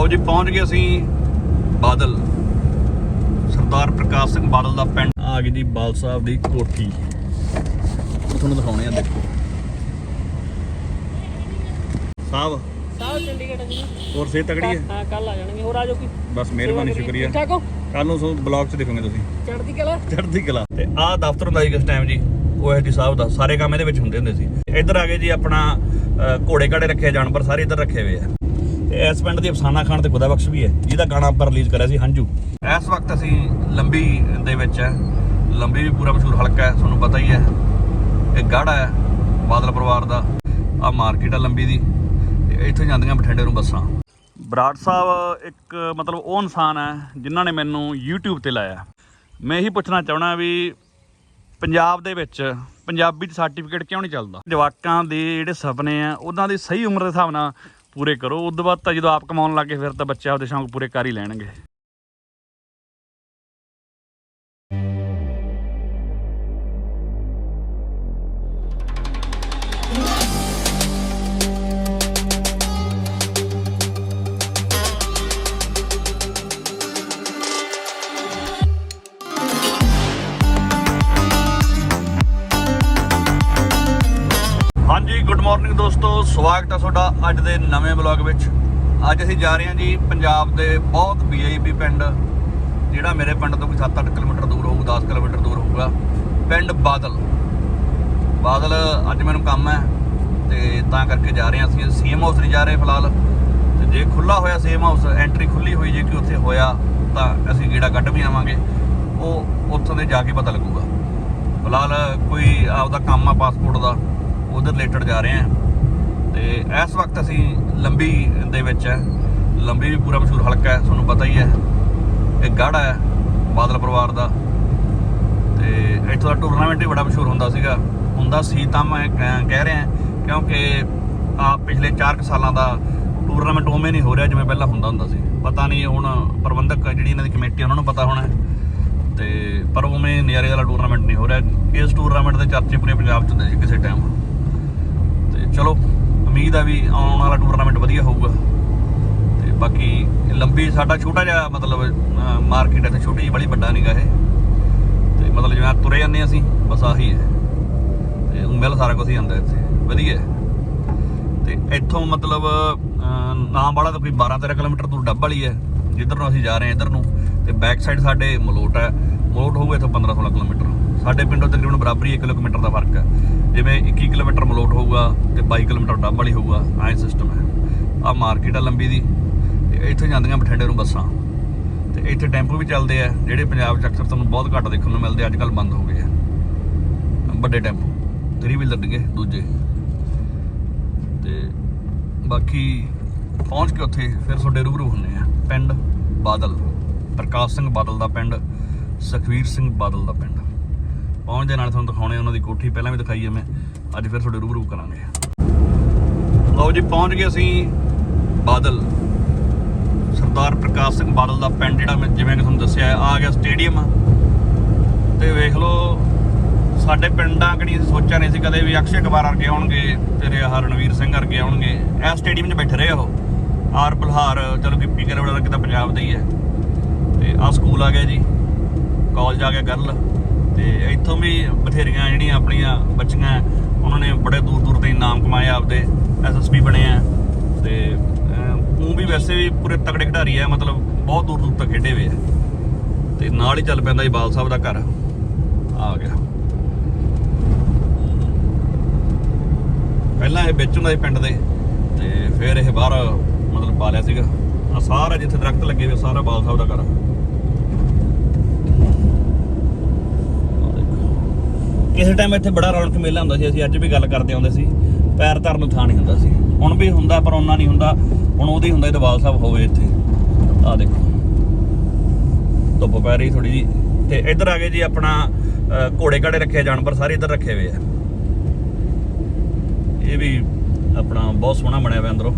ਲਓ ਜੀ ਪਹੁੰਚ ਗਏ ਅਸੀਂ ਬਾਦਲ। ਸਰਦਾਰ ਪ੍ਰਕਾਸ਼ ਸਿੰਘ ਬਾਦਲ ਦਾ ਪਿੰਡ। ਆ ਗਈ ਜੀ ਬਾਲ ਸਾਹਿਬ ਦੀ ਕੋਠੀ। ਉਹ ਤੁਹਾਨੂੰ ਦਿਖਾਉਣੇ ਆ ਦੇਖੋ। ਸਾਹਿਬ। ਸਾਹ ਚੰਡੀਗੜ੍ਹ ਜੀ। ਹੋਰ ਸੇ ਤਗੜੀ ਹੈ? ਹਾਂ ਕੱਲ ਆ ਜਾਣਗੇ। ਹੋਰ ਆ ਜਾਓ ਕੀ? ਬਸ ਮਿਹਰਬਾਨੀ ਸ਼ੁਕਰੀਆ। ਠੀਕ ਠਾਕ ਹੋ? ਕੱਲ ਨੂੰ ਤੁਹਾਨੂੰ ਬਲੌਗ 'ਚ ਦੇਖੋਗੇ ਤੁਸੀਂ। ਚੜ੍ਹਦੀ ਕਲਾ? ਚੜ੍ਹਦੀ ਕਲਾ। ਤੇ ਆਹ ਦਫ਼ਤਰ ਹੁੰਦਾ ਸੀ ਕਿਸ ਟਾਈਮ ਜੀ? ਓਐਸਡੀ ਸਾਹਿਬ ਦਾ। ਸਾਰੇ ਕੰਮ ਇਹਦੇ ਵਿੱਚ ਹੁੰਦੇ ਹੁੰਦੇ ਸੀ। ਇੱਧਰ ਆ ਗਏ ਜੀ ਆਪਣਾ ਘੋੜੇ ਘਾੜੇ ਰੱਖੇ ਜਾਨਵਰ ਸਾਰੇ ਇੱਧਰ ਰੱਖੇ ਹੋਏ ਆ। ਤੇ ਇਸ ਪਿੰਡ ਦੀ ਅਫਸਾਨਾ ਖਾਨ ਤੇ ਖੁਦਾ ਬਖਸ਼ ਵੀ ਹੈ। ਜਿਹਦਾ ਗਾਣਾ ਆਪਾਂ ਰਿਲੀਜ਼ ਕਰਿਆ ਸੀ, ਹੰਝੂ। ਇਸ ਵਕਤ ਅਸੀਂ ਲੰਬੀ ਦੇ ਵਿੱਚ ਹੈ। ਲੰਬੀ ਵੀ ਪੂਰਾ ਮਸ਼ਹੂਰ ਹਲਕਾ ਹੈ, ਤੁਹਾਨੂੰ ਪਤਾ ਹੀ ਹੈ। ਇਹ ਗਾੜਾ ਹੈ, ਬਾਦਲ ਪਰਿਵਾਰ ਦਾ। ਆ ਮਾਰਕੀਟ ਆ ਲੰਬੀ ਦੀ। ਤੇ ਇੱਥੋਂ ਜਾਂਦੀਆਂ ਬਠਿੰਡੇ ਨੂੰ ਬੱਸਾਂ। ਬਰਾੜ ਸਾਹਿਬ ਇੱਕ, ਮਤਲਬ ਉਹ ਇਨਸਾਨ ਹੈ, ਜਿਨ੍ਹਾਂ ਨੇ ਮੈਨੂੰ YouTube ਤੇ ਲਾਇਆ। ਮੈਂ ਇਹੀ ਪੁੱਛਣਾ ਚਾਹਣਾ ਵੀ ਪੰਜਾਬ ਦੇ ਵਿੱਚ ਪੰਜਾਬੀ ਚ ਸਰਟੀਫਿਕੇਟ ਕਿਉਂ ਨਹੀਂ ਚੱਲਦਾ? ਜਵਾਕਾਂ ਦੇ ਜਿਹੜੇ ਸੁਪਨੇ ਆ, ਉਹਨਾਂ ਦੀ ਸਹੀ ਉਮਰ ਦੇ ਹਿਸਾਬ ਨਾਲ ਪੂਰੇ ਕਰੋ। ਉਸ ਤੋਂ ਬਾਅਦ ਤਾਂ ਜਦੋਂ ਆਪ ਕਮਾਉਣ ਲੱਗੇ ਫਿਰ ਤਾਂ ਬੱਚੇ ਆਪਦੇ ਸ਼ੌਂਕ ਪੂਰੇ ਕਰ ਹੀ ਲੈਣਗੇ। ਦੋਸਤੋ, ਸਵਾਗਤ ਹੈ ਤੁਹਾਡਾ ਅੱਜ ਦੇ ਨਵੇਂ ਬਲੌਗ ਵਿੱਚ। ਅੱਜ ਅਸੀਂ ਜਾ ਰਹੇ ਹਾਂ ਜੀ ਪੰਜਾਬ ਦੇ ਬਹੁਤ ਵੀਆਈਪੀ ਪਿੰਡ, ਜਿਹੜਾ ਮੇਰੇ ਪਿੰਡ ਤੋਂ ਕੋਈ 7-8 ਕਿਲੋਮੀਟਰ ਦੂਰ ਹੋਊਗਾ 10 ਕਿਲੋਮੀਟਰ ਦੂਰ ਹੋਊਗਾ। ਪਿੰਡ ਬਾਦਲ। ਬਾਦਲ ਅੱਜ ਮੈਨੂੰ ਕੰਮ ਹੈ ਤੇ ਤਾਂ ਕਰਕੇ ਜਾ ਰਹੇ ਹਾਂ ਅਸੀਂ। ਸੀਐਮ ਹਾਊਸ ਨਹੀਂ ਜਾ ਰਹੇ ਫਿਲਹਾਲ। ਤੇ ਜੇ ਖੁੱਲਾ ਹੋਇਆ ਸੀਐਮ ਹਾਊਸ ਐਂਟਰੀ ਖੁੱਲੀ ਹੋਈ, ਜੇ ਕਿ ਉੱਥੇ ਹੋਇਆ ਤਾਂ ਅਸੀਂ ਗੇੜਾ ਕੱਢ ਵੀ ਆਵਾਂਗੇ। ਉਹ ਉੱਥੋਂ ਦੇ ਜਾ ਕੇ ਪਤਾ ਲੱਗੂਗਾ। ਫਿਲਹਾਲ ਕੋਈ ਆਪਦਾ ਕੰਮ ਆ ਪਾਸਪੋਰਟ ਦਾ, ਉਹਦੇ ਰਿਲੇਟਡ ਜਾ ਰਹੇ ਹਾਂ। ਤੇ ਇਸ ਵਕਤ ਅਸੀਂ ਲੰਬੀ ਦੇ ਵਿੱਚ ਹੈ। ਲੰਬੀ ਵੀ ਪੂਰਾ ਮਸ਼ਹੂਰ ਹਲਕਾ ਹੈ, ਤੁਹਾਨੂੰ ਪਤਾ ਹੀ ਹੈ। ਇਹ ਗਾੜਾ ਹੈ, ਬਾਦਲ ਪਰਿਵਾਰ ਦਾ। ਤੇ ਇੱਥੋਂ ਦਾ ਟੂਰਨਾਮੈਂਟ ਵੀ ਬੜਾ ਮਸ਼ਹੂਰ ਹੁੰਦਾ ਸੀਗਾ। ਹੁੰਦਾ ਸੀ ਤਾਂ ਮੈਂ ਕਹਿ ਰਿਹਾ, ਕਿਉਂਕਿ ਆ ਪਿਛਲੇ 4 ਸਾਲਾਂ ਦਾ ਟੂਰਨਾਮੈਂਟ ਉਵੇਂ ਨਹੀਂ ਹੋ ਰਿਹਾ ਜਿਵੇਂ ਪਹਿਲਾਂ ਹੁੰਦਾ ਹੁੰਦਾ ਸੀ। ਪਤਾ ਨਹੀਂ ਹੁਣ ਪ੍ਰਬੰਧਕ ਜਿਹੜੀ ਇਹਨਾਂ ਦੀ ਕਮੇਟੀ ਉਹਨਾਂ ਨੂੰ ਪਤਾ ਹੋਣਾ ਹੈ। ਤੇ ਪਰ ਉਵੇਂ ਨਿਆਰੇ ਵਾਲਾ ਟੂਰਨਾਮੈਂਟ ਨਹੀਂ ਹੋ ਰਿਹਾ। ਇਸ ਟੂਰਨਾਮੈਂਟ ਦੇ ਚਰਚੇ ਪੂਰੇ ਪੰਜਾਬ 'ਚ ਹੁੰਦੇ ਸੀ ਕਿਸੇ ਟਾਈਮ ਤੇ ਚਲੋ ਉਮੀਦ ਆ ਵੀ ਆਉਣ ਵਾਲਾ ਟੂਰਨਾਮੈਂਟ ਵਧੀਆ ਹੋਊਗਾ। ਤੇ ਬਾਕੀ ਲੰਬੀ ਸਾਡਾ ਛੋਟਾ ਜਿਹਾ ਮਤਲਬ ਮਾਰਕੀਟ ਹੈ ਤੇ ਛੋਟੀ ਜਿਹੀ, ਬੜੀ ਵੱਡਾ ਨਹੀਂਗਾ ਇਹ। ਤੇ ਮਤਲਬ ਜਿਵੇਂ ਤੁਰੇ ਜਾਂਦੇ ਹਾਂ ਅਸੀਂ, ਬਸ ਆਹੀ ਹੈ। ਤੇ ਉਹ ਮਿਲ ਸਾਰਾ ਕੁਝ ਹੀ ਆਉਂਦਾ ਇੱਥੇ। ਵਧੀਆ ਹੈ। ਤੇ ਇੱਥੋਂ ਮਤਲਬ ਨਾਮ ਵਾਲਾ ਤਾਂ ਕੋਈ 12 13 ਕਿਲੋਮੀਟਰ ਦੂਰ ਡੱਬ ਵਾਲੀ ਹੈ। ਜਿੱਧਰ ਨੂੰ ਅਸੀਂ ਜਾ ਰਹੇ ਹਾਂ ਇੱਧਰ ਨੂੰ, ਤੇ ਬੈਕ ਸਾਈਡ ਸਾਡੇ ਮਲੋਟ ਹੈ। ਮਲੋਟ ਹੋਊਗਾ ਇੱਥੋਂ 15 16 ਕਿਲੋਮੀਟਰ। ਸਾਡੇ ਪਿੰਡੋਂ ਤਕਰੀਬਨ ਬਰਾਬਰੀ 1 ਕਿਲੋਮੀਟਰ ਦਾ ਫ਼ਰਕ ਹੈ। ਜਿਵੇਂ 21 ਕਿਲੋਮੀਟਰ ਮਲੋਟ ਹੋਊਗਾ ਤੇ 22 ਕਿਲੋਮੀਟਰ ਡੱਬ ਵਾਲੀ ਹੋਊਗਾ, ਐਂ ਸਿਸਟਮ ਹੈ। ਆ ਮਾਰਕੀਟ ਆ ਲੰਬੀ ਦੀ, ਤੇ ਇੱਥੇ ਜਾਂਦੀਆਂ ਬਠਿੰਡੇ ਨੂੰ ਬੱਸਾਂ। ਤੇ ਇੱਥੇ ਟੈਂਪੂ ਵੀ ਚੱਲਦੇ ਆ, ਜਿਹੜੇ ਪੰਜਾਬ 'ਚ ਅਕਸਰ ਤੁਹਾਨੂੰ ਬਹੁਤ ਘੱਟ ਦੇਖਣ ਨੂੰ ਮਿਲਦੇ ਅੱਜ ਕੱਲ ਬੰਦ ਹੋ ਗਏ ਆ। ਵੱਡੇ ਟੈਂਪੂ 3 ਵੀਲਰ ਡਿੱਗੇ, ਦੂਜੇ। ਤੇ ਬਾਕੀ ਪਹੁੰਚ ਕੇ ਉੱਥੇ ਫਿਰ ਤੁਹਾਡੇ ਰੂਬਰੂ ਹੁੰਨੇ ਆ। ਪਿੰਡ ਬਾਦਲ, ਪ੍ਰਕਾਸ਼ ਸਿੰਘ ਬਾਦਲ ਦਾ ਪਿੰਡ, ਸੁਖਵੀਰ ਸਿੰਘ ਬਾਦਲ ਦਾ ਪਿੰਡ। ਪਹੁੰਚਦੇ ਨਾਲ ਤੁਹਾਨੂੰ ਦਿਖਾਉਣੇ ਉਹਨਾਂ ਦੀ ਕੋਠੀ। ਪਹਿਲਾਂ ਵੀ ਦਿਖਾਈ ਹੈ ਮੈਂ। ਅੱਜ ਫਿਰ ਤੁਹਾਡੇ ਰੂਬਰੂ ਕਰਾਂਗੇ। ਲਓ ਜੀ, ਪਹੁੰਚ ਗਏ ਅਸੀਂ ਬਾਦਲ। ਸਰਦਾਰ ਪ੍ਰਕਾਸ਼ ਸਿੰਘ ਬਾਦਲ ਦਾ ਪਿੰਡ, ਜਿਹੜਾ ਮੈਂ ਜਿਵੇਂ ਕਿ ਤੁਹਾਨੂੰ ਦੱਸਿਆ, ਆ ਗਿਆ ਸਟੇਡੀਅਮ। ਤੇ ਵੇਖ ਲਓ, ਸਾਡੇ ਪਿੰਡਾਂ ਕਣੀ ਸੋਚਿਆ ਨਹੀਂ ਸੀ ਕਦੇ ਵੀ ਅਕਸ਼ੇ ਕੁਮਾਰ ਵਰਗੇ ਆਉਣਗੇ, ਤੇਰੇ ਆਹ ਰਣਵੀਰ ਸਿੰਘ ਵਰਗੇ ਆਉਣਗੇ। ਇਹ ਸਟੇਡੀਅਮ 'ਚ ਬੈਠੇ ਰਹੇ ਉਹ। ਆਰ ਬਲਹਾਰ, ਚਲੋ ਕਿ ਪੀਕਰ ਵੜਾ ਕਿਤਾ ਪੰਜਾਬ ਦਾ ਹੀ ਹੈ। ਤੇ ਆ ਸਕੂਲ ਆ ਗਿਆ ਜੀ। ਕਾਲਜ ਆ ਗਿਆ ਗਰਲ ਤੇ ਇੱਥੋਂ ਵੀ ਬਥੇਰੀਆਂ ਜਿਹੜੀਆਂ ਆਪਣੀਆਂ ਬੱਚੀਆਂ ਉਹਨਾਂ ਨੇ ਬੜੇ ਦੂਰ ਦੂਰ ਤੇ ਨਾਮ ਕਮਾਏ ਆਪਦੇ ਐਸਐਸਪੀ ਬਣੇ ਆ। ਤੇ ਉਹ ਵੀ ਵੈਸੇ ਵੀ ਪੂਰੇ ਤਕੜੇ ਖਿਡਾਰੀ ਆ, ਮਤਲਬ ਬਹੁਤ ਦੂਰ ਦੂਰ ਤੱਕ ਖੇਡੇ ਹੋਏ ਆ। ਤੇ ਨਾਲ ਹੀ ਚੱਲ ਪੈਂਦਾ ਜੀ ਬਾਲ ਸਾਹਿਬ ਦਾ ਘਰ। ਆ ਗਿਆ। ਪਹਿਲਾਂ ਇਹ ਵਿੱਚ ਹੁੰਦਾ ਸੀ ਪਿੰਡ ਦੇ, ਤੇ ਫਿਰ ਇਹ ਬਾਹਰ ਮਤਲਬ ਪਾ ਲਿਆ ਸੀਗਾ। ਆ ਸਾਰਾ ਜਿੱਥੇ ਦਰਖਤ ਲੱਗੇ ਹੋਏ ਸਾਰਾ ਬਾਲ ਸਾਹਿਬ ਦਾ ਘਰ। ਆ ਆਹ ਦੇਖੋ। ਕਿਸੇ ਟਾਈਮ ਇੱਥੇ ਬੜਾ ਰੌਣਕ ਮੇਲਾ ਹੁੰਦਾ ਸੀ, ਅਸੀਂ ਅੱਜ ਵੀ ਗੱਲ ਕਰਦੇ ਆਉਂਦੇ ਸੀ, ਪੈਰ ਧਰਨ ਨੂੰ ਥਾਂ ਨਹੀਂ ਹੁੰਦਾ ਸੀ। ਹੁਣ ਵੀ ਹੁੰਦਾ, ਪਰ ਉਹਨਾਂ ਨਹੀਂ ਹੁੰਦਾ, ਹੁਣ ਉਹਦੀ ਹੁੰਦਾ ਇਤਬਾਲ ਸਾਹਿਬ ਹੋਵੇ ਇੱਥੇ। ਆਹ ਦੇਖੋ। ਧੁੱਪ ਪੈ ਰਹੀ ਥੋੜੀ ਜੀ ਤੇ ਇੱਧਰ ਆ ਗਏ ਜੀ ਆਪਣਾ ਘੋੜੇ ਘਾੜੇ ਰੱਖੇ, ਜਾਨਵਰ ਸਾਰੇ ਇੱਧਰ ਰੱਖੇ ਹੋਏ ਆ। ਇਹ ਵੀ ਆਪਣਾ ਬਹੁਤ ਸੋਹਣਾ ਬਣਿਆ ਹੋਇਆ ਅੰਦਰੋਂ।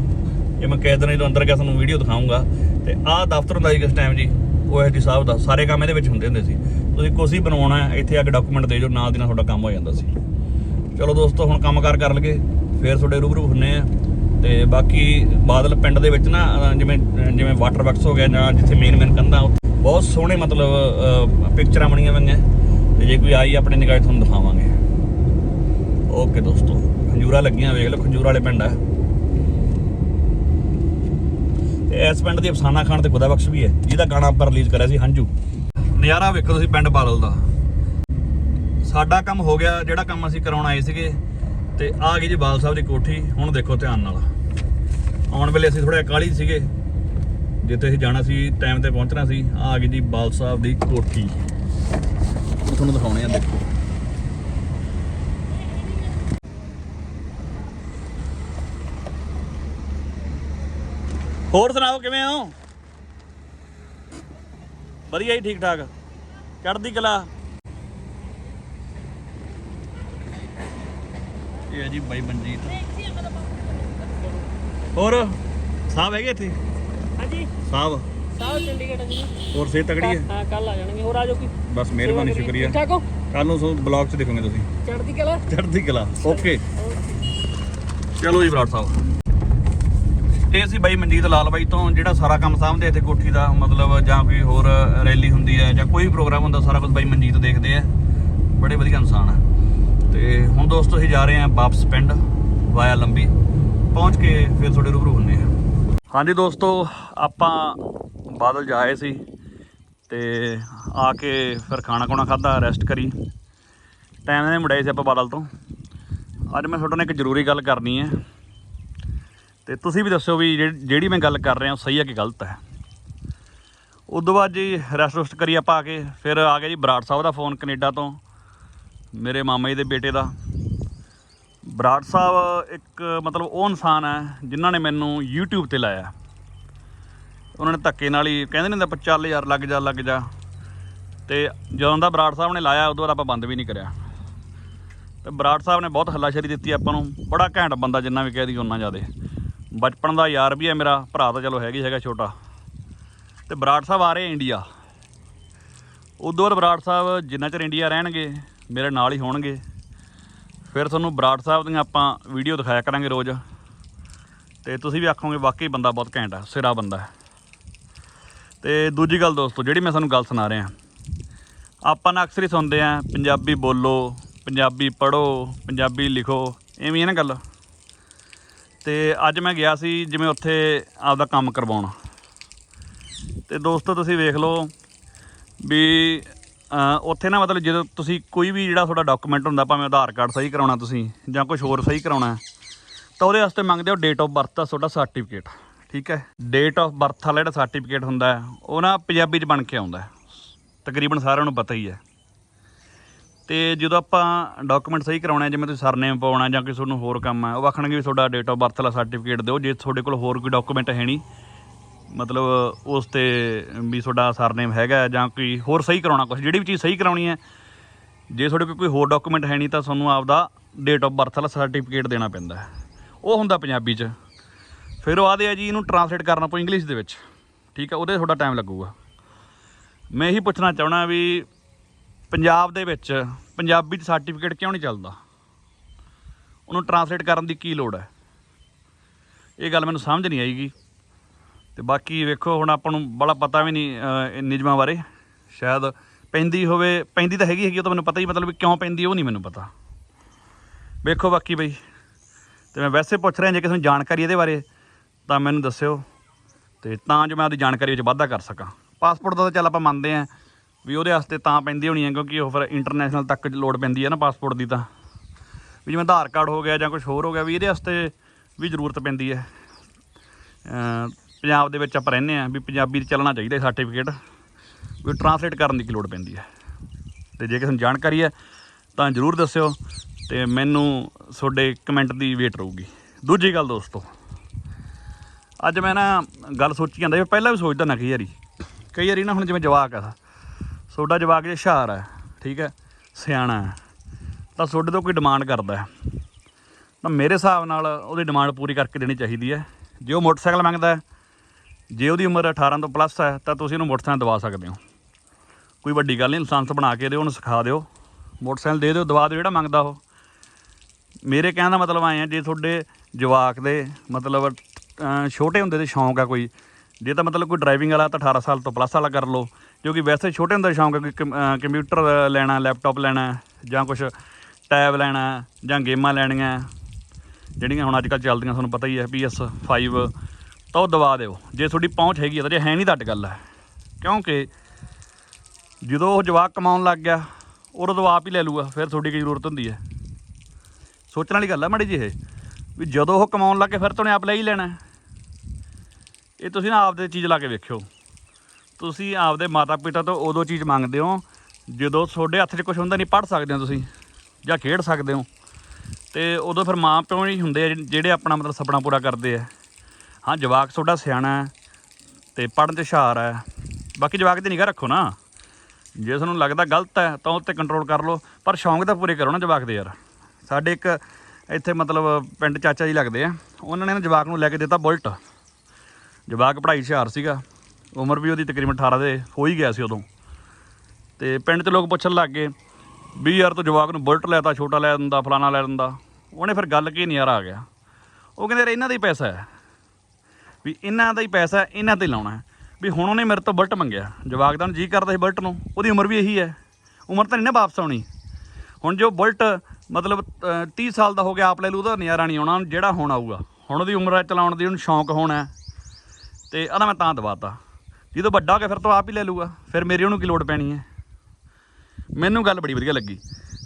ਇਹ ਮੈਂ ਕਹਿ ਦਿਨਾਂ ਜਦੋਂ ਅੰਦਰ ਗਿਆ, ਤੁਹਾਨੂੰ ਵੀਡੀਓ ਦਿਖਾਉਂਗਾ ਤੇ ਆਹ ਦਫ਼ਤਰ ਹੁੰਦਾ ਸੀ ਕਿਸ ਟਾਈਮ ਜੀ ਓਐਸਡੀ ਸਾਹਿਬ ਦਾ, ਸਾਰੇ ਕੰਮ ਇਹਦੇ ਵਿੱਚ ਹੁੰਦੇ ਹੁੰਦੇ ਸੀ। ਤੁਸੀਂ ਕੁਛ ਹੀ ਬਣਾਉਣਾ ਇੱਥੇ ਆ ਕੇ ਡਾਕੂਮੈਂਟ ਦੇ ਜੋ ਨਾਲ ਦੀ ਨਾਲ ਤੁਹਾਡਾ ਕੰਮ ਹੋ ਜਾਂਦਾ ਸੀ। ਚਲੋ ਦੋਸਤੋ, ਹੁਣ ਕੰਮਕਾਰ ਕਰ ਲਗੇ, ਫੇਰ ਤੁਹਾਡੇ ਰੂਬਰੂ ਹੁੰਨੇ ਆ। ਤੇ ਬਾਕੀ ਬਾਦਲ ਪਿੰਡ ਦੇ ਵਿੱਚ ਨਾ ਜਿਵੇਂ ਜਿਵੇਂ ਵਾਟਰ ਵਰਕਸ ਹੋ ਗਿਆ, ਜਾਂ ਜਿੱਥੇ ਮੇਨ ਮੇਨ ਕੰਧਾਂ ਉੱਥੇ ਬਹੁਤ ਸੋਹਣੇ ਮਤਲਬ ਪਿਕਚਰਾਂ ਬਣੀਆਂ ਹੋਈਆਂ। ਤੇ ਜੇ ਕੋਈ ਆਈ ਆਪਣੇ ਨਿਗਾਹ ਤੁਹਾਨੂੰ ਦਿਖਾਵਾਂਗੇ। ਓਕੇ ਦੋਸਤੋ, ਖੰਜੂਰਾ ਲੱਗੀਆਂ, ਵੇਖ ਲਓ, ਖੰਜੂਰ ਵਾਲੇ ਪਿੰਡ ਆ। ਤੇ ਇਸ ਪਿੰਡ ਦੀ ਅਫਸਾਨਾ ਖਾਨ ਤੇ ਖੁਦਾ ਬਖਸ਼ ਵੀ ਹੈ, ਜਿਹਦਾ ਗਾਣਾ ਆਪਾਂ ਰਿਲੀਜ਼ ਕਰਿਆ ਸੀ, ਹੰਝੂ। ਨਜ਼ਾਰਾ ਵੇਖੋ ਤੁਸੀਂ ਪਿੰਡ ਬਾਦਲ ਦਾ। ਸਾਡਾ ਕੰਮ ਹੋ ਗਿਆ, ਜਿਹੜਾ ਕੰਮ ਅਸੀਂ ਕਰਾਉਣ ਆਏ ਸੀਗੇ, ਤੇ ਆ ਗਈ ਜੀ ਬਾਲ ਸਾਹਿਬ ਦੀ ਕੋਠੀ, ਹੁਣ ਦੇਖੋ ਧਿਆਨ ਨਾਲ। ਆਉਣ ਵੇਲੇ ਅਸੀਂ ਥੋੜਾ ਕਾਲੀ ਸੀਗੇ, ਜਿੱਥੇ ਅਸੀਂ ਜਾਣਾ ਸੀ ਟਾਈਮ ਤੇ ਪਹੁੰਚਣਾ ਸੀ, ਆ ਗਈ ਜੀ ਬਾਲ ਸਾਹਿਬ ਦੀ ਕੋਠੀ। ਤੁਹਾਨੂੰ ਦਿਖਾਉਣੇ ਆ, ਦੇਖੋ। ਹੋਰ ਸੁਣਾਓ, ਕਿਵੇਂ ਹੋ? ਵਧੀਆ ਹੀ ਠੀਕ ਠਾਕ ਚੜ੍ਹਦੀ ਕਲਾ। ਇਹ ਹੈ ਜੀ ਬਾਈ ਮਨਜੀਤ। ਹੋਰ ਸਾਹਿਬ ਹੈਗੇ ਇੱਥੇ? ਹਾਂਜੀ। ਸਾਹਿਬ? ਸਾਹਿਬ ਚੰਡੀਗੜ੍ਹ ਜੀ। ਹੋਰ ਸਿਹਤ ਤਕੜੀ ਹੈ? ਹਾਂ ਕੱਲ ਆ ਜਾਣਗੇ। ਹੋਰ ਆਜੋ ਕੀ? ਬਸ ਮਿਹਰਬਾਨੀ। ਸ਼ੁਕਰੀਆ। ਠੀਕ ਠਾਕ ਹੋ? ਕੱਲ ਨੂੰ ਸੋ ਬਲੌਗ 'ਚ ਦੇਖੋਗੇ ਤੁਸੀਂ। ਚੜ੍ਹਦੀ ਕਲਾ? ਚੜ੍ਹਦੀ ਕਲਾ। ਓਕੇ। ਚਲੋ ਜੀ ਬਰਾੜ ਸਾਹਿਬ। ਇਹ ਸੀ ਬਾਈ ਮਨਜੀਤ ਲਾਲ ਬਾਈ ਤੋਂ ਜਿਹੜਾ ਸਾਰਾ ਕੰਮ ਸਾਂਭਦੇ ਇੱਥੇ ਕੋਠੀ ਦਾ, ਮਤਲਬ ਜਾਂ ਕੋਈ ਹੋਰ ਰੈਲੀ ਹੁੰਦੀ ਹੈ ਜਾਂ ਕੋਈ ਵੀ ਪ੍ਰੋਗਰਾਮ ਹੁੰਦਾ, ਸਾਰਾ ਕੁਝ ਬਾਈ ਮਨਜੀਤ ਦੇਖਦੇ ਆ। ਬੜੇ ਵਧੀਆ ਇਨਸਾਨ ਆ। ਤੇ ਹੁਣ ਦੋਸਤੋ ਅਸੀਂ ਜਾ ਰਹੇ ਹਾਂ ਵਾਪਸ ਪਿੰਡ, ਵਾਇਆ ਲੰਬੀ। ਪਹੁੰਚ ਕੇ ਫਿਰ ਤੁਹਾਡੇ ਰੂਬਰੂ ਹੁੰਨੇ ਆ। ਹਾਂਜੀ ਦੋਸਤੋ, ਆਪਾਂ ਬਾਦਲ ਜਾਏ ਸੀ ਤੇ ਆ ਕੇ ਫਿਰ ਖਾਣਾ ਖੁਣਾ ਖਾਦਾ ਰੈਸਟ ਕਰੀ। ਟਾਈਮ ਨਾਲ ਮੁੜਾਏ ਸੀ ਆਪਾਂ ਬਾਦਲ ਤੋਂ। ਅੱਜ ਮੈਂ ਤੁਹਾਡੇ ਨਾਲ ਇੱਕ ਜ਼ਰੂਰੀ ਗੱਲ ਕਰਨੀ ਹੈ ਤੇ ਤੁਸੀਂ ਵੀ ਦੱਸਿਓ ਵੀ ਜਿਹੜੀ ਜਿਹੜੀ ਮੈਂ ਗੱਲ ਕਰ ਰਿਹਾ ਉਹ ਸਹੀ ਹੈ ਕਿ ਗਲਤ ਹੈ? ਉਦੋਂ ਬਾਅਦ ਜੀ ਰੈਸਟ ਰੁਸਟ ਕਰੀ ਆਪਾਂ ਆ ਕੇ, ਫਿਰ ਆ ਗਿਆ ਜੀ ਬਰਾੜ ਸਾਹਿਬ ਦਾ ਫੋਨ ਕੈਨੇਡਾ ਤੋਂ, ਮੇਰੇ ਮਾਮਾ ਜੀ ਦੇ ਬੇਟੇ ਦਾ। ਬਰਾੜ ਸਾਹਿਬ ਇੱਕ ਮਤਲਬ ਉਹ ਇਨਸਾਨ ਹੈ ਜਿਨ੍ਹਾਂ ਨੇ ਮੈਨੂੰ YouTube ਤੇ ਲਾਇਆ। ਉਹਨਾਂ ਨੇ ਧੱਕੇ ਨਾਲ ਹੀ ਕਹਿੰਦੇ ਨੇ ਹੁੰਦਾ ਚੱਲ ਯਾਰ ਲੱਗ ਜਾ ਲੱਗ ਜਾ। ਤੇ ਜਦੋਂ ਦਾ ਬਰਾੜ ਸਾਹਿਬ ਨੇ ਲਾਇਆ, ਉਦੋਂ ਬਾਅਦ ਆਪਾਂ ਬੰਦ ਵੀ ਨਹੀਂ ਕਰਿਆ। ਤੇ ਬਰਾੜ ਸਾਹਿਬ ਨੇ ਬਹੁਤ ਹੱਲਾਸ਼ੇਰੀ ਦਿੱਤੀ ਆਪਾਂ ਨੂੰ। ਬੜਾ ਘੈਂਟ ਬੰਦਾ ਜਿੰਨਾ ਵੀ ਕਹਿ ਦੀ ਉਹਨਾਂ ਜ਼ਿਆਦੇ। ਬਚਪਨ ਦਾ ਯਾਰ ਵੀ ਹੈ ਮੇਰਾ, ਭਰਾ ਤਾਂ ਚਲੋ ਹੈਗੀ ਹੈਗਾ ਛੋਟਾ। ਤੇ ਬਰਾੜ ਸਾਹਿਬ ਆ ਰਹੇ ਇੰਡੀਆ। ਉਦੋਂ ਬਾਅਦ ਬਰਾੜ ਸਾਹਿਬ ਜਿੰਨਾ ਚਿਰ ਇੰਡੀਆ ਰਹਿਣਗੇ, ਮੇਰੇ ਨਾਲ ਹੀ ਹੋਣਗੇ। ਫਿਰ ਤੁਹਾਨੂੰ ਬਰਾੜ ਸਾਹਿਬ ਦੀਆਂ ਆਪਾਂ ਵੀਡੀਓ ਦਿਖਾਇਆ ਕਰਾਂਗੇ ਰੋਜ਼। ਤੇ ਤੁਸੀਂ ਵੀ ਆਖੋਗੇ, ਵਾਕਈ ਬੰਦਾ ਬਹੁਤ ਘੈਂਟ ਹੈ ਸਿਰਾ ਬੰਦਾ ਹੈ। ਤੇ ਦੂਜੀ ਗੱਲ ਦੋਸਤੋ, ਜਿਹੜੀ ਮੈਂ ਤੁਹਾਨੂੰ ਗੱਲ ਸੁਣਾ ਰਿਹਾ। ਆਪਾਂ ਨਾ ਅਕਸਰ ਹੀ ਸੁਣਦੇ ਆ, ਪੰਜਾਬੀ ਬੋਲੋ, ਪੰਜਾਬੀ ਪੜੋ ਪੰਜਾਬੀ ਲਿਖੋ, ਐਵੇਂ ਹੈ ਨਾ ਗੱਲ? ਤੇ ਅੱਜ ਮੈਂ ਗਿਆ ਸੀ ਜਿਵੇਂ ਉੱਥੇ ਆਪਦਾ ਕੰਮ ਕਰਵਾਉਣ। ਤੇ ਦੋਸਤੋ, ਤੁਸੀਂ ਵੇਖ ਲਓ ਵੀ ਉੱਥੇ ਨਾ ਮਤਲਬ ਜਦੋਂ ਤੁਸੀਂ ਕੋਈ ਵੀ ਜਿਹੜਾ ਤੁਹਾਡਾ ਡਾਕੂਮੈਂਟ ਹੁੰਦਾ, ਭਾਵੇਂ ਆਧਾਰ ਕਾਰਡ ਸਹੀ ਕਰਾਉਣਾ ਤੁਸੀਂ ਜਾਂ ਕੁਝ ਹੋਰ ਸਹੀ ਕਰਾਉਣਾ ਤਾਂ ਉਹਦੇ ਵਾਸਤੇ ਮੰਗਦੇ ਹੋ ਡੇਟ ਆਫ ਬਰਥ ਦਾ ਤੁਹਾਡਾ ਸਰਟੀਫਿਕੇਟ ਠੀਕ ਹੈ? ਡੇਟ ਆਫ ਬਰਥ ਵਾਲਾ ਜਿਹੜਾ ਸਰਟੀਫਿਕੇਟ ਹੁੰਦਾ ਉਹ ਨਾ ਪੰਜਾਬੀ 'ਚ ਬਣ ਕੇ ਆਉਂਦਾ ਤਕਰੀਬਨ ਸਾਰਿਆਂ ਨੂੰ ਪਤਾ ਹੀ ਹੈ। ਤੇ ਜਦੋਂ ਆਪਾਂ ਡਾਕੂਮੈਂਟ ਸਹੀ ਕਰਾਉਣਾ ਹੈ, ਜਿਵੇਂ ਤੁਸੀਂ ਸਰਨੇਮ ਪਾਉਣਾ ਜਾਂ ਕਿਸੇ ਨੂੰ ਹੋਰ ਕੰਮ ਹੈ ਉਹ ਆਖਣਗੇ ਵੀ ਤੁਹਾਡਾ ਡੇਟ ਆਫ ਬਰਥ ਵਾਲਾ ਸਰਟੀਫਿਕੇਟ ਦਿਓ। ਜੇ ਤੁਹਾਡੇ ਕੋਲ ਹੋਰ ਕੋਈ ਡਾਕੂਮੈਂਟ ਹੈ ਨਹੀਂ ਮਤਲਬ ਉਸ ਤੇ ਵੀ ਤੁਹਾਡਾ ਸਰਨੇਮ ਹੈਗਾ ਜਾਂ ਕੋਈ ਹੋਰ ਸਹੀ ਕਰਾਉਣਾ ਕੁਝ ਜਿਹੜੀ ਵੀ ਚੀਜ਼ ਸਹੀ ਕਰਾਉਣੀ ਹੈ ਜੇ ਤੁਹਾਡੇ ਕੋਲ ਕੋਈ ਹੋਰ ਡਾਕੂਮੈਂਟ ਹੈ ਨਹੀਂ ਤਾਂ ਤੁਹਾਨੂੰ ਆਪਦਾ ਡੇਟ ਆਫ ਬਰਥ ਵਾਲਾ ਸਰਟੀਫਿਕੇਟ ਦੇਣਾ ਪੈਂਦਾ ਹੈ। ਉਹ ਹੁੰਦਾ ਪੰਜਾਬੀ 'ਚ। ਫਿਰ ਉਹ ਆਦੇ ਆ ਜੀ ਇਹਨੂੰ ਟਰਾਂਸਲੇਟ ਕਰਨਾ ਪਊ ਇੰਗਲਿਸ਼ ਦੇ ਵਿੱਚ। ਠੀਕ ਹੈ ਉਹਦੇ ਤੁਹਾਡਾ ਟਾਈਮ ਲੱਗੂਗਾ। ਮੈਂ ਇਹੀ ਪੁੱਛਣਾ ਚਾਹਣਾ ਵੀ ਪੰਜਾਬ ਦੇ ਵਿੱਚ ਪੰਜਾਬੀ 'ਚ ਸਰਟੀਫਿਕੇਟ ਕਿਉਂ ਨਹੀਂ ਚੱਲਦਾ? ਉਹਨੂੰ ਟਰਾਂਸਲੇਟ ਕਰਨ ਦੀ ਕੀ ਲੋੜ ਹੈ? ਇਹ ਗੱਲ ਮੈਨੂੰ ਸਮਝ ਨਹੀਂ ਆਈਗੀ। ਤੇ ਬਾਕੀ ਵੇਖੋ, ਹੁਣ ਆਪਾਂ ਨੂੰ ਬੜਾ ਪਤਾ ਵੀ ਨਹੀਂ ਨਿਯਮਾਂ ਬਾਰੇ। ਸ਼ਾਇਦ ਪੈਂਦੀ ਹੋਵੇ, ਪੈਂਦੀ ਤਾਂ ਹੈਗੀ ਹੈਗੀ, ਉਹ ਤਾਂ ਮੈਨੂੰ ਪਤਾ ਹੀ, ਮਤਲਬ ਵੀ ਕਿਉਂ ਪੈਂਦੀ ਉਹ ਨਹੀਂ ਮੈਨੂੰ ਪਤਾ। ਵੇਖੋ ਬਾਕੀ ਬਈ। ਤੇ ਮੈਂ ਵੈਸੇ ਪੁੱਛ ਰਿਹਾ, ਜੇ ਕਿਸੇ ਨੂੰ ਜਾਣਕਾਰੀ ਇਹਦੇ ਬਾਰੇ, ਤਾਂ ਮੈਨੂੰ ਦੱਸਿਓ। ਤੇ ਤਾਂ ਜੋ ਮੈਂ ਉਹਦੀ ਜਾਣਕਾਰੀ ਵਿੱਚ ਵਾਧਾ ਕਰ ਸਕਾਂ। ਪਾਸਪੋਰਟ ਦਾ ਤਾਂ ਚੱਲ ਆਪਾਂ ਮੰਨਦੇ ਆਂ ਵੀ ਉਹਦੇ ਵਾਸਤੇ ਤਾਂ ਪੈਂਦੀ ਹੋਣੀ ਹੈ ਕਿਉਂਕਿ ਉਹ ਫਿਰ ਇੰਟਰਨੈਸ਼ਨਲ ਤੱਕ ਲੋੜ ਪੈਂਦੀ ਹੈ ਨਾ ਪਾਸਪੋਰਟ ਦੀ ਤਾਂ। ਵੀ ਜਿਵੇਂ ਆਧਾਰ ਕਾਰਡ ਹੋ ਗਿਆ ਜਾਂ ਕੁਝ ਹੋਰ ਹੋ ਗਿਆ, ਵੀ ਇਹਦੇ ਵਾਸਤੇ ਵੀ ਜ਼ਰੂਰਤ ਪੈਂਦੀ ਹੈ ਪੰਜਾਬ ਦੇ ਵਿੱਚ ਆਪਾਂ ਰਹਿੰਦੇ ਆਂ, ਵੀ ਪੰਜਾਬੀ 'ਚ ਚੱਲਣਾ ਚਾਹੀਦਾ ਸਰਟੀਫਿਕੇਟ ਵੀ ਟਰਾਂਸਲੇਟ ਕਰਨ ਦੀ ਕੀ ਲੋੜ ਪੈਂਦੀ ਹੈ ਤੇ ਜੇ ਕਿਸੇ ਨੂੰ ਜਾਣਕਾਰੀ ਹੈ ਤਾਂ ਜਰੂਰ ਦੱਸਿਓ ਤੇ ਮੈਨੂੰ ਤੁਹਾਡੇ ਕਮੈਂਟ ਦੀ ਵੇਟ ਰਹੂਗੀ। ਦੂਜੀ ਗੱਲ ਦੋਸਤੋ, ਅੱਜ ਮੈਂ ਨਾ ਗੱਲ ਸੋਚੀ ਜਾਂਦਾ ਸੀ, ਪਹਿਲਾਂ ਵੀ ਸੋਚਦਾ ਨਾ ਕਈ ਵਾਰੀ। ਕਈ ਵਾਰੀ ਨਾ ਹੁਣ ਜਿਵੇਂ ਜਵਾਕ ਆ ਤੁਹਾਡਾ ਜਵਾਕ ਜੇ ਹੁਸ਼ਿਆਰ ਹੈ, ਠੀਕ ਹੈ, ਸਿਆਣਾ ਹੈ, ਤਾਂ ਤੁਹਾਡੇ ਤੋਂ ਕੋਈ ਡਿਮਾਂਡ ਕਰਦਾ ਹੈ। ਤਾਂ ਮੇਰੇ ਹਿਸਾਬ ਨਾਲ ਉਹਦੀ ਡਿਮਾਂਡ ਪੂਰੀ ਕਰਕੇ ਦੇਣੀ ਚਾਹੀਦੀ ਹੈ। ਜੇ ਉਹ ਮੋਟਰਸਾਈਕਲ ਮੰਗਦਾ ਹੈ, ਜੇ ਉਹਦੀ ਉਮਰ 18 ਤੋਂ ਪਲੱਸ ਹੈ, ਤਾਂ ਤੁਸੀਂ ਉਹਨੂੰ ਮੋਟਰਸਾਈਕਲ ਦਵਾ ਸਕਦੇ ਹੋ। ਕੋਈ ਵੱਡੀ ਗੱਲ ਨਹੀਂ, ਲਾਇਸੈਂਸ ਬਣਾ ਕੇ ਦਿਓ, ਉਹਨੂੰ ਸਿਖਾ ਦਿਓ। ਮੋਟਰਸਾਈਕਲ ਦੇ ਦਿਓ, ਦਵਾ ਦਿਓ, ਜਿਹੜਾ ਮੰਗਦਾ ਉਹ। ਮੇਰੇ ਕਹਿਣ ਦਾ ਮਤਲਬ ਆਏ ਆ ਜੇ ਤੁਹਾਡੇ ਜਵਾਕ ਦੇ ਮਤਲਬ ਛੋਟੇ ਹੁੰਦੇ ਦੇ ਸ਼ੌਂਕ ਆ ਕੋਈ, ਜੇ ਤਾਂ ਮਤਲਬ ਕੋਈ ਡਰਾਈਵਿੰਗ ਵਾਲਾ ਤਾਂ 18 ਸਾਲ ਤੋਂ ਪਲੱਸ ਵਾਲਾ ਕਰ ਲਓ। ਜੋ ਕਿ ਵੈਸੇ ਛੋਟੇ ਹੁੰਦੇ ਸ਼ੌਂਕ ਹੈ ਕਿ ਕੰ- ਕੰਪਿਊਟਰ ਲੈਣਾ, ਲੈਪਟਾਪ ਲੈਣਾ, ਜਾਂ ਕੁਝ ਟੈਬ ਲੈਣਾ, ਜਾਂ ਗੇਮਾਂ ਲੈਣੀਆਂ, ਜਿਹੜੀਆਂ ਹੁਣ ਅੱਜ ਕੱਲ੍ਹ ਚੱਲਦੀਆਂ, ਤੁਹਾਨੂੰ ਪਤਾ ਹੀ ਹੈ PS5 ਤਾਂ ਉਹ ਦਵਾ ਦਿਓ। ਜੇ ਤੁਹਾਡੀ ਪਹੁੰਚ ਹੈਗੀ ਆ ਤਾਂ ਜੇ ਹੈ ਨਹੀਂ ਤਾਂ ਗੱਲ ਹੈ। ਕਿਉਂਕਿ ਜਦੋਂ ਉਹ ਜਵਾਕ ਕਮਾਉਣ ਲੱਗ ਗਿਆ, ਉਦੋਂ ਤੋਂ ਆਪ ਹੀ ਲੈ ਲੂਗਾ ਫਿਰ ਤੁਹਾਡੀ ਕੀ ਜ਼ਰੂਰਤ ਹੁੰਦੀ ਹੈ? ਸੋਚਣ ਵਾਲੀ ਗੱਲ ਹੈ ਮਾੜੀ ਜੀ ਇਹ, ਵੀ ਜਦੋਂ ਉਹ ਕਮਾਉਣ ਲੱਗੇ ਫਿਰ ਤੁਹਾਨੂੰ ਆਪ ਲੈ ਹੀ ਲੈਣਾ ਇਹ ਤੁਸੀਂ ਨਾ ਆਪ ਦੇ ਚੀਜ਼ ਲਾ ਕੇ ਵੇਖਿਓ। ਤੁਸੀਂ ਆਪਦੇ ਮਾਤਾ ਪਿਤਾ ਤੋਂ ਉਦੋਂ ਚੀਜ਼ ਮੰਗਦੇ ਹੋ, ਜਦੋਂ ਤੁਹਾਡੇ ਹੱਥ 'ਚ ਕੁਝ ਹੁੰਦਾ ਨਹੀਂ, ਪੜ੍ਹ ਸਕਦੇ ਹੋ ਤੁਸੀਂ ਜਾਂ ਖੇਡ ਸਕਦੇ ਹੋ। ਤੇ ਉਦੋਂ ਫਿਰ ਮਾਂ ਪਿਓ ਹੀ ਹੁੰਦੇ ਆ ਜਿਹੜੇ ਆਪਣਾ ਮਤਲਬ ਸੁਪਨਾ ਪੂਰਾ ਕਰਦੇ ਆ। ਹਾਂ, ਜਵਾਕ ਤੁਹਾਡਾ ਸਿਆਣਾ ਹੈ ਤੇ ਪੜ੍ਹਨ 'ਚ ਹੁਸ਼ਿਆਰ ਹੈ। ਬਾਕੀ ਜਵਾਕ ਤੇ ਨਿਗਾਹ ਰੱਖੋ ਨਾ। ਜੇ ਤੁਹਾਨੂੰ ਲੱਗਦਾ ਗਲਤ ਹੈ ਤਾਂ ਉਹ ਤੇ ਕੰਟਰੋਲ ਕਰ ਲਓ, ਪਰ ਸ਼ੌਂਕ ਤਾਂ ਪੂਰੇ ਕਰੋ ਨਾ ਜਵਾਕ ਦੇ ਯਾਰ। ਸਾਡੇ ਇੱਕ ਇੱਥੇ ਮਤਲਬ ਪਿੰਡ ਚਾਚਾ ਜੀ ਲੱਗਦੇ ਆ, ਉਹਨਾਂ ਨੇ ਨਾ ਜਵਾਕ ਨੂੰ ਲੈ ਕੇ ਦਿੱਤਾ ਬੁਲਟ। ਜਵਾਕ ਪੜ੍ਹਾਈ ਹੁਸ਼ਿਆਰ ਸੀਗਾ। ਉਮਰ ਵੀ ਉਹਦੀ ਤਕਰੀਬਨ 18 ਦੇ ਹੋ ਹੀ ਗਿਆ ਸੀ ਉਦੋਂ। ਤੇ ਪਿੰਡ 'ਚ ਲੋਕ ਪੁੱਛਣ ਲੱਗ ਗਏ ਵੀ ਯਾਰ ਤੂੰ ਜਵਾਕ ਨੂੰ ਬੁਲਟ ਲੈਤਾ ਛੋਟਾ ਲੈ ਦਿੰਦਾ ਫਲਾਣਾ ਲੈ ਦਿੰਦਾ। ਉਹਨੇ ਫਿਰ ਗੱਲ ਕੀ ਨਜ਼ਾਰਾ ਆ ਗਿਆ। ਉਹ ਕਹਿੰਦੇ ਯਾਰ ਇਹਨਾਂ ਦਾ ਹੀ ਪੈਸਾ ਹੈ। ਵੀ ਇਹਨਾਂ ਦਾ ਹੀ ਪੈਸਾ ਇਹਨਾਂ ਤੇ ਹੀ ਲਾਉਣਾ ਵੀ ਹੁਣ ਉਹਨੇ ਮੇਰੇ ਤੋਂ ਬੁਲਟ ਮੰਗਿਆ। ਜਵਾਕ ਦਾ ਜੀ ਕਰਦਾ ਸੀ ਬੁਲਟ ਨੂੰ। ਉਹਦੀ ਉਮਰ ਵੀ ਇਹੀ ਹੈ। ਉਮਰ ਤਾਂ ਨਹੀਂ ਨਾ ਵਾਪਸ ਆਉਣੀ। ਹੁਣ ਜੋ ਬੁਲਟ ਮਤਲਬ ਅ, 30 ਸਾਲ ਦਾ ਹੋ ਗਿਆ ਆਪ ਲੈ ਲੂ ਉਹਦਾ ਨਜ਼ਾਰਾ ਨਹੀਂ ਆਉਣਾ। ਜਿਹੜਾ ਹੁਣ ਆਊਗਾ ਹੁਣ ਉਹਦੀ ਉਮਰ ਹੈ ਚਲਾਉਣ ਦੀ ਉਹਨੂੰ ਸ਼ੌਂਕ ਹੋਣਾ ਹੈ। ਤੇ ਆਦਾ ਮੈਂ ਤਾਂ ਦਵਾਤਾ ਜਦੋਂ ਵੱਡਾ ਹੋ ਗਿਆ, ਫਿਰ ਤੋਂ ਆਪ ਹੀ ਲੈ ਲੂਗਾ ਫਿਰ ਮੇਰੀ ਉਹਨੂੰ ਕੀ ਲੋੜ ਪੈਣੀ ਹੈ? ਮੈਨੂੰ ਗੱਲ ਬੜੀ ਵਧੀਆ ਲੱਗੀ।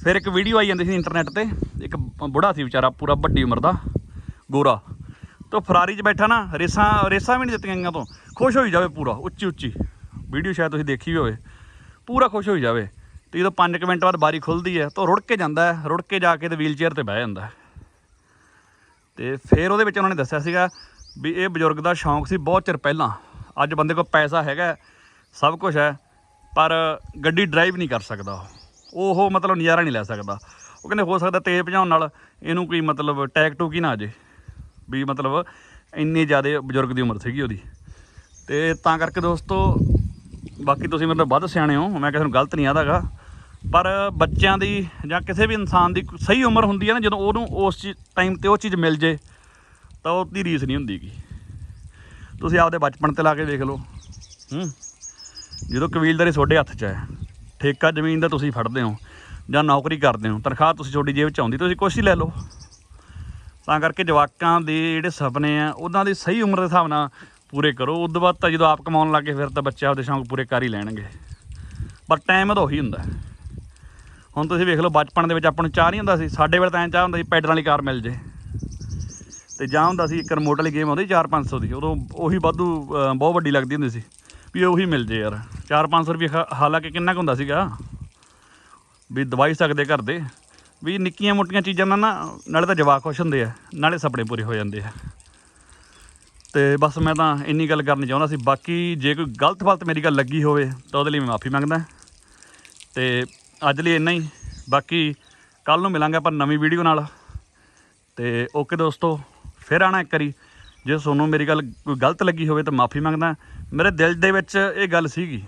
ਫਿਰ ਇੱਕ ਵੀਡੀਓ ਆਈ ਜਾਂਦੀ ਸੀ ਇੰਟਰਨੈਟ ਤੇ। ਇੱਕ ਬੁੜਾ ਸੀ ਵਿਚਾਰਾ, ਪੂਰਾ ਵੱਡੀ ਉਮਰ ਦਾ, ਗੋਰਾ। ਤੋ ਫਰਾਰੀ 'ਚ ਬੈਠਾ ਨਾ, ਰੇਸਾਂ ਰੇਸਾਂ ਵੀ ਨਹੀਂ ਦਿੱਤੀਆਂ ਗਈਆਂ ਤੋਂ। ਖੁਸ਼ ਹੋਈ ਜਾਵੇ ਪੂਰਾ ਉੱਚੀ ਉੱਚੀ ਵੀਡੀਓ ਸ਼ਾਇਦ ਤੁਸੀਂ ਦੇਖੀ ਵੀ ਹੋਵੇ। ਪੂਰਾ ਖੁਸ਼ ਹੋਈ ਜਾਵੇ। ਤੇ ਜਦੋਂ 5 ਮਿੰਟ ਬਾਅਦ ਬਾਰੀ ਖੁੱਲਦੀ ਹੈ, ਤਾਂ ਰੁੜ ਕੇ ਜਾਂਦਾ ਹੈ। ਰੁੜ ਕੇ ਜਾ ਕੇ ਤੇ ਵੀਲ ਚੇਅਰ ਤੇ ਬਹਿ ਜਾਂਦਾ ਹੈ। ਤੇ ਫਿਰ ਉਹਦੇ ਵਿੱਚ ਉਹਨਾਂ ਨੇ ਦੱਸਿਆ ਸੀਗਾ ਵੀ ਇਹ ਬਜ਼ੁਰਗ ਦਾ ਸ਼ੌਂਕ ਸੀ ਬਹੁਤ ਚਿਰ ਪਹਿਲਾਂ। ਅੱਜ ਬੰਦੇ ਕੋਲ ਪੈਸਾ ਹੈਗਾ ਸਭ ਕੁਝ ਹੈ, ਪਰ ਗੱਡੀ ਡਰਾਈਵ ਨਹੀਂ ਕਰ ਸਕਦਾ ਉਹ। ਮਤਲਬ ਨਜ਼ਾਰਾ ਨਹੀਂ ਲੈ ਸਕਦਾ। ਉਹ ਕਹਿੰਦੇ ਹੋ ਸਕਦਾ ਤੇਜ਼ ਭਜਾਉਣ ਨਾਲ ਇਹਨੂੰ ਕੋਈ ਮਤਲਬ ਟੈਕ ਟੂਕ ਹੀ ਨਾ ਆ ਜੇ ਵੀ ਮਤਲਬ ਇੰਨੀ ਜ਼ਿਆਦਾ ਬਜ਼ੁਰਗ ਦੀ ਉਮਰ ਸੀਗੀ ਉਹਦੀ। ਤੇ ਤਾਂ ਕਰਕੇ ਦੋਸਤੋ, ਬਾਕੀ ਤੁਸੀਂ ਮਤਲਬ ਵੱਧ ਸਿਆਣੇ ਹੋ, ਮੈਂ ਕਿਸੇ ਨੂੰ ਗਲਤ ਨਹੀਂ ਆਦਾ ਗਾ। ਪਰ ਬੱਚਿਆਂ ਦੀ ਜਾਂ ਕਿਸੇ ਵੀ ਇਨਸਾਨ ਦੀ ਸਹੀ ਉਮਰ ਹੁੰਦੀ ਹੈ ਨਾ, ਜਦੋਂ ਉਹਨੂੰ ਉਸ ਟਾਈਮ ਤੇ ਉਹ ਚੀਜ਼ ਮਿਲ ਜੇ ਤਾਂ ਉਹਦੀ ਰੀਸ ਨਹੀਂ ਹੁੰਦੀਗੀ ਤੁਸੀਂ ਆਪਦੇ ਬਚਪਨ ਤੇ ਲਾ ਕੇ ਦੇਖ ਲਓ। ਹੂੰ। ਜਦੋਂ ਕਬੀਲਦਾਰੀ ਤੁਹਾਡੇ ਹੱਥ 'ਚ ਹੈ ਠੇਕਾ ਜ਼ਮੀਨ ਦਾ ਤੁਸੀਂ ਫੜਦੇ ਹੋ ਜਾਂ ਨੌਕਰੀ ਕਰਦੇ ਹੋ ਤਨਖਾਹ ਤੁਸੀਂ ਤੁਹਾਡੀ ਜੇਬ 'ਚ ਆਉਂਦੀ ਤੁਸੀਂ ਕੁਛ ਹੀ ਲੈ ਲਓ। ਤਾਂ ਕਰਕੇ ਜਵਾਕਾਂ ਦੇ ਜਿਹੜੇ ਸੁਪਨੇ ਆ ਉਹਨਾਂ ਦੀ ਸਹੀ ਉਮਰ ਦੇ ਹਿਸਾਬ ਨਾਲ ਪੂਰੇ ਕਰੋ। ਤੋਂ ਬਾਅਦ ਤਾਂ ਜਦੋਂ ਆਪ ਕਮਾਉਣ ਲੱਗੇ ਫਿਰ ਤਾਂ ਬੱਚੇ ਆਪਦੇ ਸ਼ੌਂਕ ਪੂਰੇ ਕਰ ਹੀ ਲੈਣਗੇ। ਪਰ ਟਾਈਮ ਤਾਂ ਉਹੀ ਹੁੰਦਾ। ਹੁਣ ਤੁਸੀਂ ਵੇਖ ਲਓ ਬਚਪਨ ਦੇ ਵਿੱਚ ਆਪਾਂ ਨੂੰ ਚਾਹ ਨਹੀਂ ਹੁੰਦਾ ਸੀ। ਸਾਡੇ ਵੇਲੇ ਤਾਂ ਐਂ ਚਾਹ ਹੁੰਦਾ ਸੀ ਪੈਡਲ ਵਾਲੀ ਕਾਰ ਮਿਲ ਜੇ। ਤੇ ਜਾਂ ਹੁੰਦਾ ਸੀ ਇੱਕ ਰਿਮੋਟ ਵਾਲੀ ਗੇਮ ਆਉਂਦੀ 4-500 ਦੀ, ਉਦੋਂ ਉਹੀ ਵਾਧੂ ਬਹੁਤ ਵੱਡੀ ਲੱਗਦੀ ਹੁੰਦੀ ਸੀ, ਵੀ ਉਹੀ ਮਿਲ ਜੇ ਯਾਰ। 4-500 ਰੁਪਏ ਹਾ- ਹਾਲਾਂਕਿ ਕਿੰਨਾ ਕੁ ਹੁੰਦਾ ਸੀਗਾ, ਵੀ ਦਵਾਈ ਸਕਦੇ ਘਰ ਦੇ, ਵੀ ਨਿੱਕੀਆਂ ਮੋਟੀਆਂ ਚੀਜ਼ਾਂ ਨਾਲ ਨਾ, ਨਾਲੇ ਤਾਂ ਜਵਾਕ ਖੁਸ਼ ਹੁੰਦੇ ਆ, ਨਾਲੇ ਸੁਪਨੇ ਪੂਰੇ ਹੋ ਜਾਂਦੇ ਆ। ਤੇ ਬਸ ਮੈਂ ਤਾਂ ਇੰਨੀ ਗੱਲ ਕਰਨੀ ਚਾਹੁੰਦਾ ਸੀ, ਬਾਕੀ ਜੇ ਕੋਈ ਗਲਤ ਫਲਤ ਮੇਰੀ ਗੱਲ ਲੱਗੀ ਹੋਵੇ, ਤਾਂ ਉਹਦੇ ਲਈ ਮੈਂ ਮਾਫੀ ਮੰਗਦਾ। ਤੇ ਅੱਜ ਲਈ ਇੰਨਾ ਹੀ, ਬਾਕੀ ਕੱਲ ਨੂੰ ਮਿਲਾਂਗੇ ਆਪਾਂ ਨਵੀਂ ਵੀਡੀਓ ਨਾਲ। ਤੇ ਓਕੇ ਦੋਸਤੋ। ਫਿਰ ਆਣਾ ਇੱਕ ਵਾਰੀ। ਜੇ ਤੁਹਾਨੂੰ ਮੇਰੀ ਗੱਲ ਕੋਈ ਗਲਤ ਲੱਗੀ ਹੋਵੇ ਤਾਂ ਮਾਫੀ ਮੰਗਦਾ। ਮੇਰੇ ਦਿਲ ਦੇ ਵਿੱਚ ਇਹ ਗੱਲ ਸੀਗੀ।